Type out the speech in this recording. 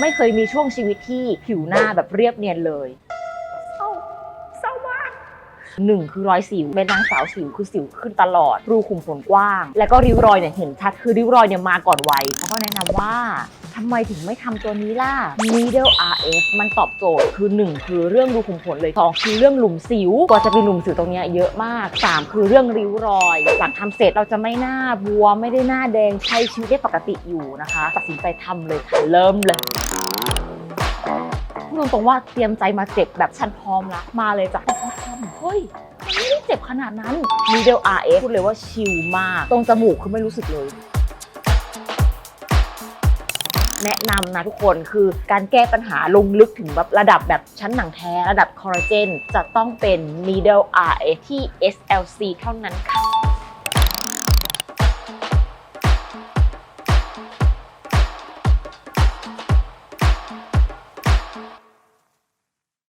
ไม่เคยมีช่วงชีวิตที่ผิวหน้าแบบเรียบเนียนเลยเศร้าเศร้ามากหนึ่งคือรอยสิวเป็นนางสาวสิวคือสิวขึ้นตลอด รูขุมขนกว้าง แล้วก็ริ้วรอยเนี่ยเห็นชัดคือริ้วรอยเนี่ยมาก่อนวัยเขาก็แนะนำว่าทำไมถึงไม่ทำตัวนี้ล่ะ Needle RF มันตอบโจทย์คือ 1 คือเรื่องรูขุมขนเลย 2 คือเรื่องหลุมสิวก็จะเป็นหลุมสิวตรงเนี้ยเยอะมาก 3 คือเรื่องริ้วรอย หลังทำเสร็จเราจะไม่หน้าบวมไม่ได้หน้าแดงใช้ชีวิตได้ปกติอยู่นะคะ ตัดสินใจทำเลยค่ะเริ่มเลย พูดตรงว่าเตรียมใจมาเจ็บแบบฉันพร้อมละมาเลยจ้ะเฮ้ยมันไม่ได้เจ็บขนาดนั้น middle RF พูดเลยว่าชิลมาก ตรงจมูกคือไม่รู้สึกเลยแนะนำนะทุกคนคือการแก้ปัญหาลงลึกถึงแบบระดับแบบชั้นหนังแท้ระดับคอลลาเจน จะต้องเป็น middle r ที่ SLC เท่านั้นค่ะ